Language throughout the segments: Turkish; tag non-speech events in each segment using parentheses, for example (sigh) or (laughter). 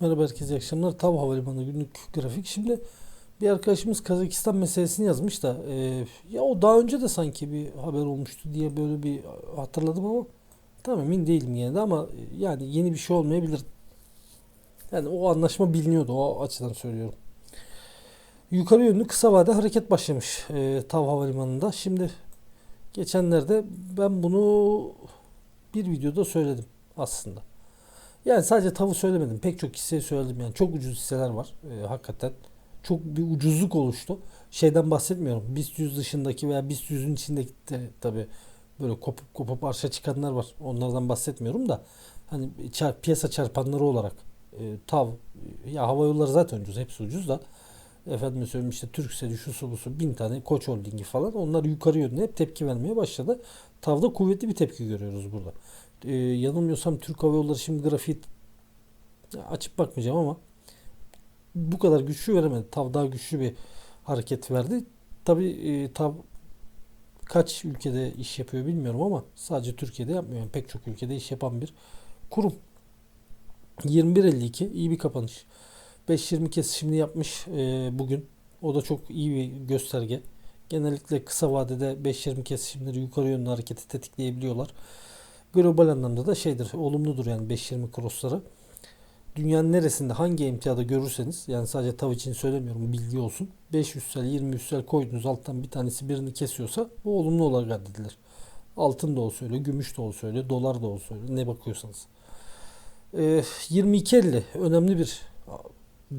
Merhaba herkese iyi akşamlar. Tav Havalimanı günlük grafik. Şimdi bir arkadaşımız Kazakistan meselesini yazmış da e, ya o daha önce de sanki bir haber olmuştu diye böyle bir hatırladım ama tam emin değilim yine de ama e, yani yeni bir şey olmayabilir. Yani o anlaşma biliniyordu o açıdan söylüyorum. Yukarı yönlü kısa vade hareket başlamış e, Tav Havalimanı'nda. Şimdi geçenlerde ben bunu bir videoda söyledim aslında. Yani sadece tavu söylemedim. Pek çok hisseyi söyledim yani. Çok ucuz hisseler var e, hakikaten. Çok bir ucuzluk oluştu. Şeyden bahsetmiyorum. BIST 100 dışındaki veya BIST 100'ün içindeki de tabi böyle kopup kopup arşa çıkanlar var. Onlardan bahsetmiyorum da hani çar, piyasa çarpanları olarak e, TAV ya hava yolları zaten ucuz. Hepsi ucuz da efendim söyleyeyim işte Türkcell'i şu su bu su bin tane Koç Holding'i falan onlar yukarı yönde hep tepki vermeye başladı. TAV'da kuvvetli bir tepki görüyoruz burada e, yanılmıyorsam Türk Hava Yolları şimdi grafiği açıp bakmayacağım ama bu kadar güçlü veremedi. TAV daha güçlü bir hareket verdi. Tabi e, TAV kaç ülkede iş yapıyor bilmiyorum ama sadece Türkiye'de yapmıyor. Yani pek çok ülkede iş yapan bir kurum. 21.52 iyi bir kapanış. 5.20 kesişimini yapmış e, bugün. O da çok iyi bir gösterge. Genellikle kısa vadede 5.20 kesişimleri yukarı yönlü hareketi tetikleyebiliyorlar global anlamda da şeydir, olumludur yani 5.20 crossları. Dünyanın neresinde hangi emtiyada görürseniz yani sadece tav için söylemiyorum bilgi olsun. 500 sel 20 sel koydunuz alttan bir tanesi birini kesiyorsa bu olumlu olarak addedilir. Altın da olsa öyle, gümüş de olsa öyle, dolar da olsa öyle ne bakıyorsanız. Ee, 22.50 önemli bir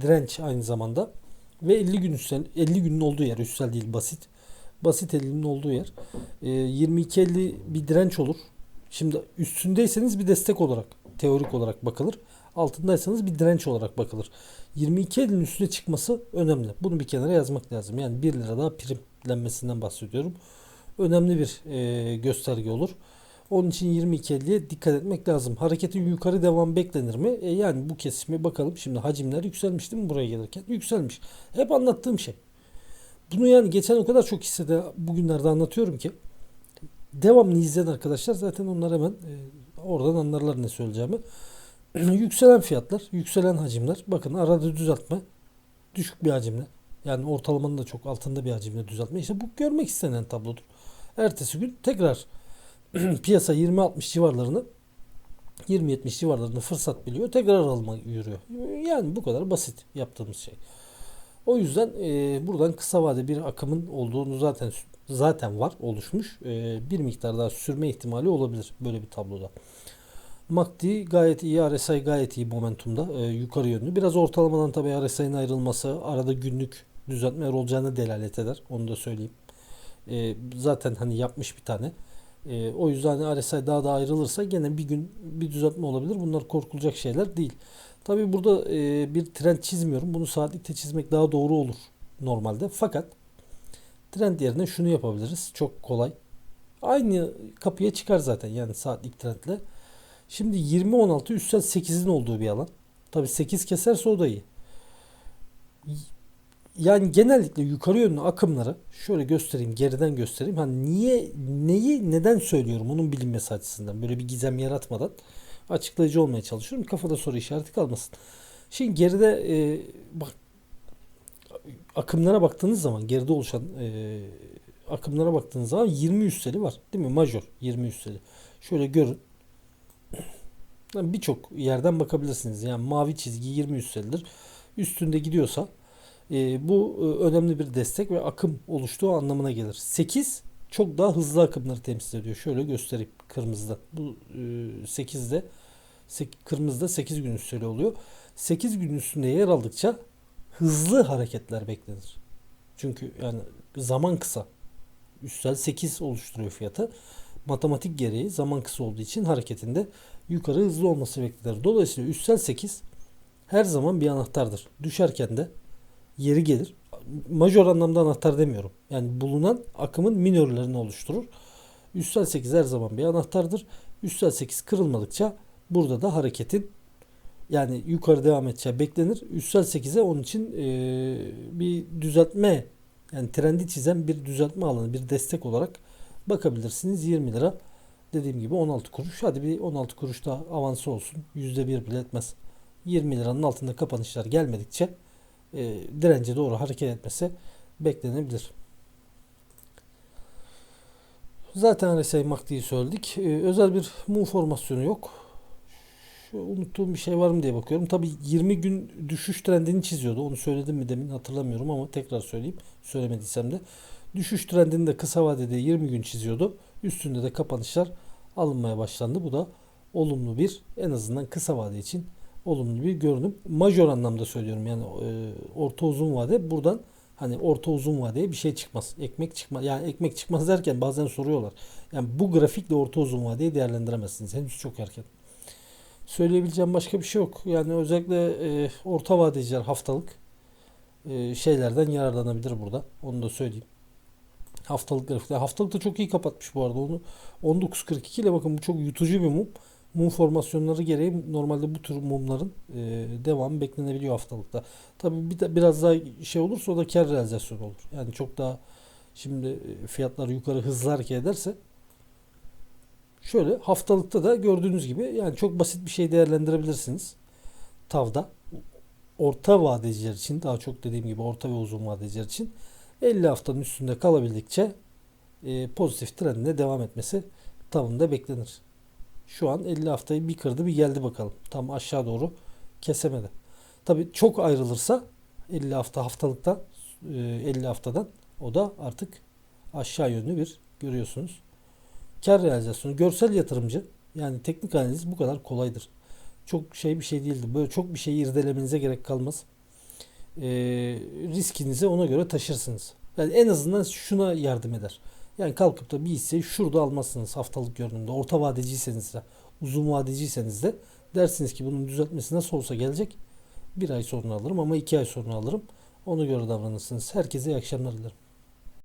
direnç aynı zamanda ve 50 gün üstel 50 günün olduğu yer üstel değil basit. Basit 50'nin olduğu yer. Ee, 22.50 bir direnç olur. Şimdi üstündeyseniz bir destek olarak teorik olarak bakılır. Altındaysanız bir direnç olarak bakılır. 22 elin üstüne çıkması önemli. Bunu bir kenara yazmak lazım. Yani 1 lira daha primlenmesinden bahsediyorum. Önemli bir e, gösterge olur. Onun için 22.50'ye dikkat etmek lazım. Hareketin yukarı devam beklenir mi? E yani bu kesime bakalım. Şimdi hacimler yükselmiş değil mi buraya gelirken? Yükselmiş. Hep anlattığım şey. Bunu yani geçen o kadar çok hissede bugünlerde anlatıyorum ki devamlı izleyen arkadaşlar zaten onlar hemen e, oradan anlarlar ne söyleyeceğimi. (clears throat) yükselen fiyatlar, yükselen hacimler. Bakın arada düzeltme. Düşük bir hacimle. Yani ortalamanın da çok altında bir hacimle düzeltme. İşte bu görmek istenen tablodur. Ertesi gün tekrar (clears throat) piyasa 20-60 civarlarını 20-70 civarlarını fırsat biliyor. Tekrar alma yürüyor. Yani bu kadar basit yaptığımız şey. O yüzden e, buradan kısa vade bir akımın olduğunu zaten zaten var oluşmuş. E, bir miktar daha sürme ihtimali olabilir böyle bir tabloda. MACD gayet iyi, RSI gayet iyi momentumda e, yukarı yönlü. Biraz ortalamadan tabii RSI'nin ayrılması arada günlük düzeltmeler olacağını delalet eder. Onu da söyleyeyim. E, zaten hani yapmış bir tane. E, o yüzden hani RSI daha da ayrılırsa gene bir gün bir düzeltme olabilir. Bunlar korkulacak şeyler değil. Tabii burada e, bir trend çizmiyorum. Bunu saatlikte çizmek daha doğru olur normalde. Fakat trend yerine şunu yapabiliriz. Çok kolay. Aynı kapıya çıkar zaten yani saatlik trendle. Şimdi 20-16 üstsel 8'in olduğu bir alan. Tabii 8 keserse o da iyi. Yani genellikle yukarı yönlü akımları şöyle göstereyim, geriden göstereyim. Hani niye, neyi, neden söylüyorum onun bilinmesi açısından. Böyle bir gizem yaratmadan açıklayıcı olmaya çalışıyorum. Kafada soru işareti kalmasın. Şimdi geride e, bak akımlara baktığınız zaman geride oluşan e, akımlara baktığınız zaman 20 üsteli var. Değil mi? Major 20 üsteli. Şöyle görün. Birçok yerden bakabilirsiniz. Yani mavi çizgi 20 üstelidir. Üstünde gidiyorsa e, bu e, önemli bir destek ve akım oluştuğu anlamına gelir. 8 çok daha hızlı akımları temsil ediyor. Şöyle göstereyim kırmızıda. Bu e, 8'de kırmızıda 8 gün üsteli oluyor. 8 gün üstünde yer aldıkça hızlı hareketler beklenir. Çünkü yani zaman kısa. Üstel 8 oluşturuyor fiyatı. Matematik gereği zaman kısa olduğu için hareketinde yukarı hızlı olması beklenir. Dolayısıyla üstel 8 her zaman bir anahtardır. Düşerken de yeri gelir. Majör anlamda anahtar demiyorum. Yani bulunan akımın minörlerini oluşturur. Üstel 8 her zaman bir anahtardır. Üstel 8 kırılmadıkça burada da hareketin yani yukarı devam edeceği beklenir. Üstel 8'e onun için e, bir düzeltme yani trendi çizen bir düzeltme alanı, bir destek olarak bakabilirsiniz. 20 lira dediğim gibi 16 kuruş. Hadi bir 16 kuruş da avansı olsun. %1 bile etmez. 20 liranın altında kapanışlar gelmedikçe e, dirence doğru hareket etmesi beklenebilir. Zaten RSI MACD'yi söyledik. Ee, özel bir mum formasyonu yok. Şu unuttuğum bir şey var mı diye bakıyorum. Tabii 20 gün düşüş trendini çiziyordu. Onu söyledim mi demin hatırlamıyorum ama tekrar söyleyeyim. Söylemediysem de. Düşüş trendini de kısa vadede 20 gün çiziyordu. Üstünde de kapanışlar alınmaya başlandı. Bu da olumlu bir en azından kısa vade için olumlu bir görünüm. Majör anlamda söylüyorum yani e, orta uzun vade buradan hani orta uzun vadeye bir şey çıkmaz. Ekmek çıkmaz. Yani ekmek çıkmaz derken bazen soruyorlar. Yani bu grafikle orta uzun vadeyi değerlendiremezsiniz. Henüz çok erken. Söyleyebileceğim başka bir şey yok. Yani özellikle e, orta vadeciler haftalık e, şeylerden yararlanabilir burada. Onu da söyleyeyim. Haftalık grafikler. Haftalık da çok iyi kapatmış bu arada. Onu 19.42 ile bakın bu çok yutucu bir mum. Mum formasyonları gereği normalde bu tür mumların e, devamı beklenebiliyor haftalıkta. Tabii bir de biraz daha şey olursa o da kar realizasyonu olur. Yani çok daha şimdi e, fiyatlar yukarı hızlı hareket ederse şöyle haftalıkta da gördüğünüz gibi yani çok basit bir şey değerlendirebilirsiniz. Tavda orta vadeciler için daha çok dediğim gibi orta ve uzun vadeciler için 50 haftanın üstünde kalabildikçe e, pozitif trendine devam etmesi tavında beklenir. Şu an 50 haftayı bir kırdı bir geldi bakalım. Tam aşağı doğru kesemedi. Tabi çok ayrılırsa 50 hafta haftalıktan e, 50 haftadan o da artık aşağı yönlü bir görüyorsunuz. Kar realizasyonu görsel yatırımcı yani teknik analiz bu kadar kolaydır. Çok şey bir şey değildir. Böyle çok bir şeyi irdelemenize gerek kalmaz. E, riskinizi ona göre taşırsınız. Yani en azından şuna yardım eder. Yani kalkıp da bir hisseyi şurada almazsınız haftalık görünümde. Orta vadeciyseniz de, uzun vadeciyseniz de dersiniz ki bunun düzeltmesi nasıl olsa gelecek. Bir ay sonra alırım ama iki ay sonra alırım. Ona göre davranırsınız. Herkese iyi akşamlar dilerim.